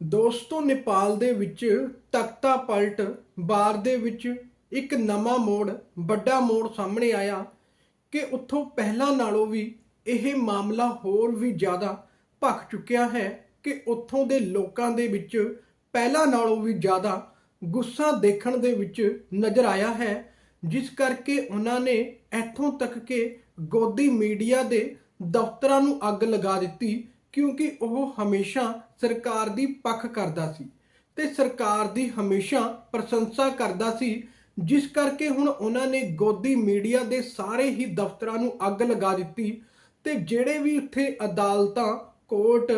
ਦੋਸਤੋ, ਨੇਪਾਲ ਦੇ ਵਿੱਚ ਤਖਤਾ ਪਲਟ, ਬਾਰ ਦੇ ਵਿੱਚ ਇੱਕ ਨਵਾਂ ਮੋੜ, ਵੱਡਾ ਮੋੜ ਸਾਹਮਣੇ ਆਇਆ ਕਿ ਉੱਥੋਂ ਪਹਿਲਾਂ ਨਾਲੋਂ ਵੀ ਇਹ ਮਾਮਲਾ ਹੋਰ ਵੀ ਜ਼ਿਆਦਾ ਭਖ ਚੁੱਕਿਆ ਹੈ ਕਿ ਉੱਥੋਂ ਦੇ ਲੋਕਾਂ ਦੇ ਵਿੱਚ ਪਹਿਲਾਂ ਨਾਲੋਂ ਵੀ ਜ਼ਿਆਦਾ ਗੁੱਸਾ ਦੇਖਣ ਦੇ ਵਿੱਚ ਨਜ਼ਰ ਆਇਆ ਹੈ, ਜਿਸ ਕਰਕੇ ਉਹਨਾਂ ਨੇ ਇੱਥੋਂ ਤੱਕ ਕਿ ਗੋਦੀ ਮੀਡੀਆ ਦੇ ਦਫ਼ਤਰਾਂ ਨੂੰ ਅੱਗ ਲਗਾ ਦਿੱਤੀ ਕਿਉਂਕਿ ਉਹ ਹਮੇਸ਼ਾ ਸਰਕਾਰ ਦੀ ਪੱਖ ਕਰਦਾ ਸੀ ਤੇ ਸਰਕਾਰ ਦੀ ਹਮੇਸ਼ਾ ਪ੍ਰਸ਼ੰਸਾ ਕਰਦਾ ਸੀ, ਜਿਸ ਕਰਕੇ ਹੁਣ ਉਹਨਾਂ ਨੇ ਗੋਦੀ ਮੀਡੀਆ ਦੇ ਸਾਰੇ ਹੀ ਦਫ਼ਤਰਾਂ ਨੂੰ ਅੱਗ ਲਗਾ ਦਿੱਤੀ ਤੇ ਜਿਹੜੇ ਵੀ ਉੱਥੇ ਅਦਾਲਤਾਂ, ਕੋਰਟ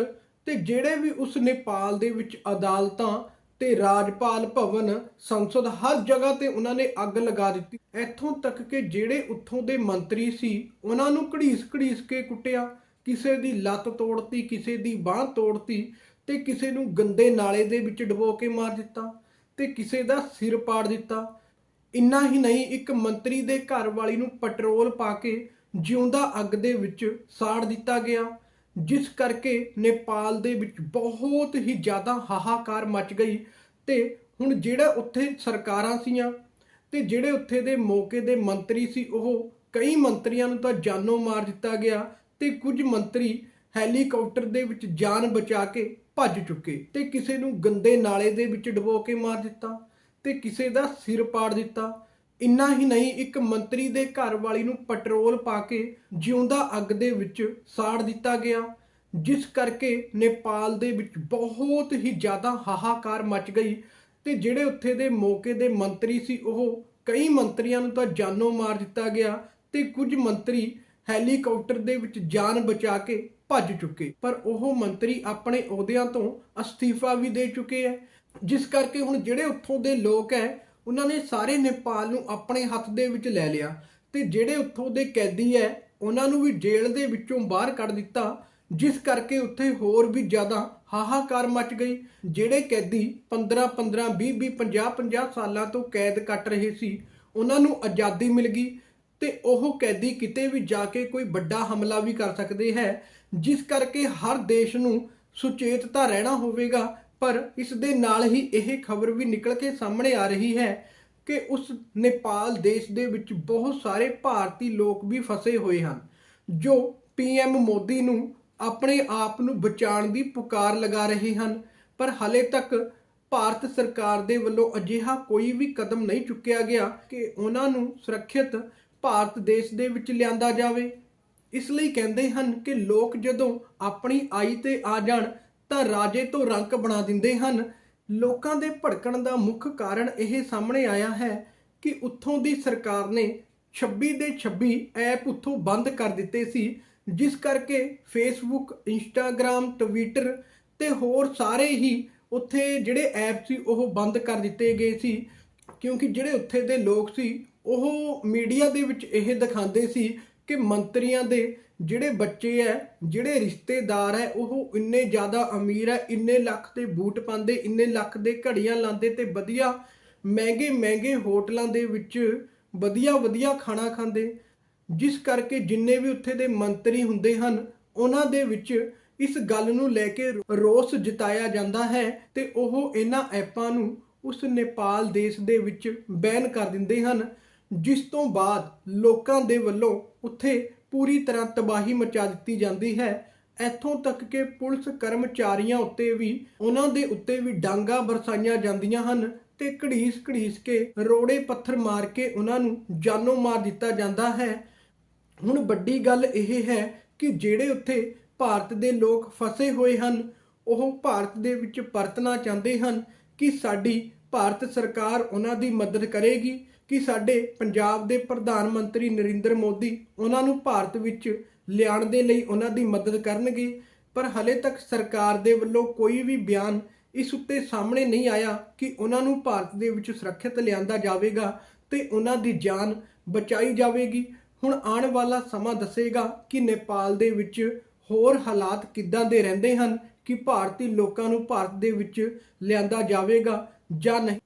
ਤੇ ਜਿਹੜੇ ਵੀ ਉਸ ਨੇਪਾਲ ਦੇ ਵਿੱਚ ਅਦਾਲਤਾਂ ਤੇ ਰਾਜਪਾਲ ਭਵਨ, ਸੰਸਦ, ਹਰ ਜਗ੍ਹਾ ਤੇ ਉਹਨਾਂ ਨੇ ਅੱਗ ਲਗਾ ਦਿੱਤੀ। ਇੱਥੋਂ ਤੱਕ ਕਿ ਜਿਹੜੇ ਉੱਥੋਂ ਦੇ ਮੰਤਰੀ ਸੀ, ਉਹਨਾਂ ਨੂੰ ਘੜੀਸ ਘੜੀਸ ਕੇ ਕੁੱਟਿਆ। ਕਿਸੇ ਦੀ ਲੱਤ ਤੋੜਤੀ, ਕਿਸੇ ਦੀ ਬਾਹ ਤੋੜਤੀ ਤੇ ਕਿਸੇ ਨੂੰ ਗੰਦੇ ਨਾਲੇ ਦੇ ਵਿੱਚ ਡਬੋ ਕੇ ਮਾਰ ਦਿੱਤਾ ਤੇ ਕਿਸੇ ਦਾ ਸਿਰ ਪਾੜ ਦਿੱਤਾ। ਇੰਨਾ ਹੀ ਨਹੀਂ, ਇੱਕ ਮੰਤਰੀ ਦੇ ਘਰ ਵਾਲੀ ਨੂੰ ਪੈਟਰੋਲ ਪਾ ਕੇ ਜਿਉਂਦਾ ਅੱਗ ਦੇ ਵਿੱਚ ਸਾੜ ਦਿੱਤਾ ਗਿਆ, ਜਿਸ ਕਰਕੇ ਨੇਪਾਲ ਦੇ ਵਿੱਚ ਬਹੁਤ ਹੀ ਜ਼ਿਆਦਾ ਹਾਹਾਕਾਰ ਮਚ ਗਈ ਤੇ ਹੁਣ ਜਿਹੜਾ ਉੱਥੇ ਸਰਕਾਰਾਂ ਸੀਆਂ ਤੇ ਜਿਹੜੇ ਉੱਥੇ ਦੇ ਮੌਕੇ ਦੇ ਮੰਤਰੀ ਸੀ, ਉਹ ਕਈ ਮੰਤਰੀਆਂ ਨੂੰ ਤਾਂ ਜਾਨੋਂ ਮਾਰ ਦਿੱਤਾ ਗਿਆ ਤੇ ਕੁਝ ਮੰਤਰੀ ਹੈਲੀਕਾਪਟਰ ਦੇ ਵਿੱਚ ਜਾਨ ਬਚਾ ਕੇ ਭੱਜ ਚੁੱਕੇ ਤੇ ਕਿਸੇ ਨੂੰ ਗੰਦੇ ਨਾਲੇ ਦੇ ਵਿੱਚ ਡਬੋ ਕੇ ਮਾਰ ਦਿੱਤਾ ਤੇ ਕਿਸੇ ਦਾ ਸਿਰ ਪਾੜ ਦਿੱਤਾ। ਇੰਨਾ ਹੀ ਨਹੀਂ, ਇੱਕ ਮੰਤਰੀ ਦੇ ਘਰ ਵਾਲੀ ਨੂੰ ਪੈਟਰੋਲ ਪਾ ਕੇ ਜਿਉਂਦਾ ਅੱਗ ਦੇ ਵਿੱਚ ਸਾੜ ਦਿੱਤਾ ਗਿਆ, ਜਿਸ ਕਰਕੇ ਨੇਪਾਲ ਦੇ ਵਿੱਚ ਬਹੁਤ ਹੀ ਜ਼ਿਆਦਾ ਹਾਹਾਕਾਰ ਮਚ ਗਈ ਤੇ ਜਿਹੜੇ ਉੱਥੇ ਦੇ ਮੌਕੇ ਦੇ ਮੰਤਰੀ ਸੀ, ਉਹ ਕਈ ਮੰਤਰੀਆਂ ਨੂੰ ਤਾਂ ਜਾਨੋਂ ਮਾਰ ਦਿੱਤਾ ਗਿਆ ਤੇ ਕੁਝ ਮੰਤਰੀ ਹੈਲੀਕਾਪਟਰ ਦੇ ਵਿੱਚ ਜਾਨ ਬਚਾ ਕੇ ਭੱਜ ਚੁੱਕੇ। ਪਰ ਉਹ ਮੰਤਰੀ ਆਪਣੇ ਅਹੁਦਿਆਂ ਤੋਂ ਅਸਤੀਫਾ ਵੀ ਦੇ ਚੁੱਕੇ ਹੈ। ਜਿਸ ਕਰਕੇ ਹੁਣ ਜਿਹੜੇ ਉੱਥੋਂ ਦੇ ਲੋਕ ਹੈ, ਉਹਨਾਂ ਨੇ ਸਾਰੇ ਨੇਪਾਲ ਨੂੰ ਆਪਣੇ ਹੱਥ ਦੇ ਵਿੱਚ ਲੈ ਲਿਆ ਤੇ ਜਿਹੜੇ ਉੱਥੋਂ ਦੇ ਕੈਦੀ ਹੈ, ਉਹਨਾਂ ਨੂੰ ਵੀ ਜੇਲ੍ਹ ਦੇ ਵਿੱਚੋਂ ਬਾਹਰ ਕੱਢ ਦਿੱਤਾ, ਜਿਸ ਕਰਕੇ ਉੱਥੇ ਹੋਰ ਵੀ ਜ਼ਿਆਦਾ ਹਾਹਾਕਾਰ ਮਚ ਗਈ। ਜਿਹੜੇ ਕੈਦੀ 15 15 20 20 50 50 ਸਾਲਾਂ ਤੋਂ ਕੈਦ ਕੱਟ ਰਹੇ ਸੀ, ਉਹਨਾਂ ਨੂੰ ਆਜ਼ਾਦੀ ਮਿਲ ਗਈ। ਤੇ ਉਹ ਕੈਦੀ ਕਿਤੇ ਵੀ ਜਾ ਕੇ ਕੋਈ ਵੱਡਾ ਹਮਲਾ ਵੀ ਕਰ ਸਕਦੇ ਹੈ, ਜਿਸ ਕਰਕੇ ਹਰ ਦੇਸ਼ ਨੂੰ ਸੁਚੇਤਤਾ ਰਹਿਣਾ ਹੋਵੇਗਾ। ਪਰ ਇਸ ਦੇ ਨਾਲ ਹੀ ਇਹ ਖਬਰ ਵੀ ਨਿਕਲ ਕੇ ਸਾਹਮਣੇ ਆ ਰਹੀ ਹੈ ਕਿ ਉਸ ਨੇਪਾਲ ਦੇਸ਼ ਦੇ ਵਿੱਚ ਬਹੁਤ ਸਾਰੇ ਭਾਰਤੀ ਲੋਕ ਵੀ ਫਸੇ ਹੋਏ ਹਨ, ਜੋ ਪੀਐਮ ਮੋਦੀ ਨੂੰ ਆਪਣੇ ਆਪ ਨੂੰ ਬਚਾਉਣ ਦੀ ਪੁਕਾਰ ਲਗਾ ਰਹੇ ਹਨ। ਪਰ ਹਲੇ ਤੱਕ ਭਾਰਤ ਸਰਕਾਰ ਦੇ ਵੱਲੋਂ ਅਜਿਹਾ ਕੋਈ ਵੀ ਕਦਮ ਨਹੀਂ ਚੁੱਕਿਆ ਗਿਆ ਕਿ ਉਹਨਾਂ ਨੂੰ ਸੁਰੱਖਿਅਤ ਭਾਰਤ ਦੇਸ਼ ਦੇ ਵਿੱਚ ਲਿਆਂਦਾ ਜਾਵੇ। ਇਸ ਲਈ ਕਹਿੰਦੇ ਹਨ ਕਿ ਲੋਕ ਜਦੋਂ ਆਪਣੀ ਆਈ ਤੇ ਆ ਜਾਣ, ਤਾਂ ਰਾਜੇ ਤੋਂ ਰੰਕ ਬਣਾ ਦਿੰਦੇ ਹਨ। ਲੋਕਾਂ ਦੇ ਭੜਕਣ ਦਾ ਮੁੱਖ ਕਾਰਨ ਇਹ ਸਾਹਮਣੇ ਆਇਆ ਹੈ ਕਿ ਉੱਥੋਂ ਦੀ ਸਰਕਾਰ ਨੇ 26 ਦੇ 26 ਐਪ ਉੱਥੋਂ ਬੰਦ ਕਰ ਦਿੱਤੇ ਸੀ, ਜਿਸ ਕਰਕੇ ਫੇਸਬੁੱਕ ਇੰਸਟਾਗ੍ਰam ਟਵਿੱਟਰ ਤੇ ਹੋਰ ਸਾਰੇ ਹੀ ਉੱਥੇ ਜਿਹੜੇ ਐਪ ਸੀ, ਉਹ ਬੰਦ ਕਰ ਦਿੱਤੇ ਗਏ ਸੀ। ਕਿਉਂਕਿ ਜਿਹੜੇ ਉੱਥੇ ਦੇ ਲੋਕ ਸੀ ਉਹ ਮੀਡੀਆ ਦੇ ਵਿੱਚ ਇਹ ਦਿਖਾਉਂਦੇ ਸੀ ਕਿ ਮੰਤਰੀਆਂ ਦੇ ਜਿਹੜੇ ਬੱਚੇ ਐ, ਜਿਹੜੇ ਰਿਸ਼ਤੇਦਾਰ ਐ, ਉਹ ਇੰਨੇ ਜ਼ਿਆਦਾ ਅਮੀਰ ਐ, ਇੰਨੇ ਲੱਖ ਦੇ ਬੂਟ ਪਾਉਂਦੇ, ਇੰਨੇ ਲੱਖ ਦੇ ਘੜੀਆਂ ਲਾਉਂਦੇ ਤੇ ਵਧੀਆ ਮਹਿੰਗੇ ਮਹਿੰਗੇ ਹੋਟਲਾਂ ਦੇ ਵਿੱਚ ਵਧੀਆ ਵਧੀਆ ਖਾਣਾ ਖਾਂਦੇ। ਜਿਸ ਕਰਕੇ ਜਿੰਨੇ ਵੀ ਉੱਥੇ ਦੇ ਮੰਤਰੀ ਹੁੰਦੇ ਹਨ, ਉਹਨਾਂ ਦੇ ਵਿੱਚ ਇਸ ਗੱਲ ਨੂੰ ਲੈ ਕੇ ਰੋਸ ਜਤਾਇਆ ਜਾਂਦਾ ਹੈ ਤੇ ਉਹ ਇਹਨਾਂ ਐਪਾਂ ਨੂੰ ਉਸ ਨੇਪਾਲ ਦੇਸ਼ ਦੇ ਵਿੱਚ ਬੈਨ ਕਰ ਦਿੰਦੇ ਹਨ। ਜਿਸ ਤੋਂ ਬਾਅਦ ਲੋਕਾਂ ਦੇ ਵੱਲੋਂ ਉੱਥੇ ਪੂਰੀ ਤਰ੍ਹਾਂ ਤਬਾਹੀ ਮਚਾ ਦਿੱਤੀ ਜਾਂਦੀ ਹੈ। ਇੱਥੋਂ ਤੱਕ ਕਿ ਪੁਲਿਸ ਕਰਮਚਾਰੀਆਂ ਉੱਤੇ ਵੀ, ਉਹਨਾਂ ਦੇ ਉੱਤੇ ਵੀ ਡਾਂਗਾ ਬਰਸਾਈਆਂ ਜਾਂਦੀਆਂ ਹਨ ਤੇ ਘੜੀਸ ਘੜੀਸ ਕੇ ਰੋੜੇ ਪੱਥਰ ਮਾਰ ਕੇ ਉਹਨਾਂ ਨੂੰ ਜਾਨੋਂ ਮਾਰ ਦਿੱਤਾ ਜਾਂਦਾ ਹੈ। ਹੁਣ ਵੱਡੀ ਗੱਲ ਇਹ ਹੈ ਕਿ ਜਿਹੜੇ ਉੱਥੇ ਭਾਰਤ ਦੇ ਲੋਕ ਫਸੇ ਹੋਏ ਹਨ, ਉਹ ਭਾਰਤ ਦੇ ਵਿੱਚ ਪਰਤਣਾ ਚਾਹੁੰਦੇ ਹਨ ਕਿ ਸਾਡੀ ਭਾਰਤ ਸਰਕਾਰ ਉਹਨਾਂ ਦੀ ਮਦਦ ਕਰੇਗੀ। ਕਿ ਸਾਡੇ ਪੰਜਾਬ ਦੇ ਪ੍ਰਧਾਨ ਮੰਤਰੀ ਨਰਿੰਦਰ ਮੋਦੀ ਉਹਨਾਂ ਨੂੰ ਭਾਰਤ ਵਿੱਚ ਲਿਆਉਣ ਦੇ ਲਈ ਉਹਨਾਂ ਦੀ ਮਦਦ ਕਰਨਗੇ, ਪਰ ਹਲੇ ਤੱਕ ਸਰਕਾਰ ਦੇ ਵੱਲੋਂ ਕੋਈ ਵੀ ਬਿਆਨ ਇਸ ਉੱਤੇ ਸਾਹਮਣੇ ਨਹੀਂ ਆਇਆ ਕਿ ਉਹਨਾਂ ਨੂੰ ਭਾਰਤ ਦੇ ਵਿੱਚ ਸੁਰੱਖਿਅਤ ਲਿਆਂਦਾ ਜਾਵੇਗਾ ਤੇ ਉਹਨਾਂ ਦੀ ਜਾਨ ਬਚਾਈ ਜਾਵੇਗੀ। ਹੁਣ ਆਉਣ ਵਾਲਾ ਸਮਾਂ ਦੱਸੇਗਾ ਕਿ ਨੇਪਾਲ ਦੇ ਵਿੱਚ ਹੋਰ ਹਾਲਾਤ ਕਿੱਦਾਂ ਦੇ ਰਹਿੰਦੇ ਹਨ ਕਿ ਭਾਰਤੀ ਲੋਕਾਂ ਨੂੰ ਭਾਰਤ ਦੇ ਵਿੱਚ ਲਿਆਂਦਾ ਜਾਵੇਗਾ ਜਾਂ ਨਹੀਂ।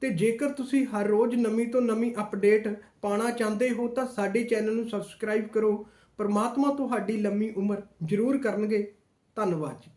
ਤੇ ਜੇਕਰ ਤੁਸੀਂ ਹਰ ਰੋਜ਼ ਨਵੀਂ ਤੋਂ ਨਵੀਂ ਅਪਡੇਟ ਪਾਣਾ ਚਾਹੁੰਦੇ ਹੋ, ਤਾਂ ਸਾਡੇ ਚੈਨਲ ਨੂੰ ਸਬਸਕ੍ਰਾਈਬ ਕਰੋ। ਪਰਮਾਤਮਾ ਤੁਹਾਡੀ ਲੰਮੀ ਉਮਰ ਜ਼ਰੂਰ ਕਰਨਗੇ। ਧੰਨਵਾਦ ਜੀ।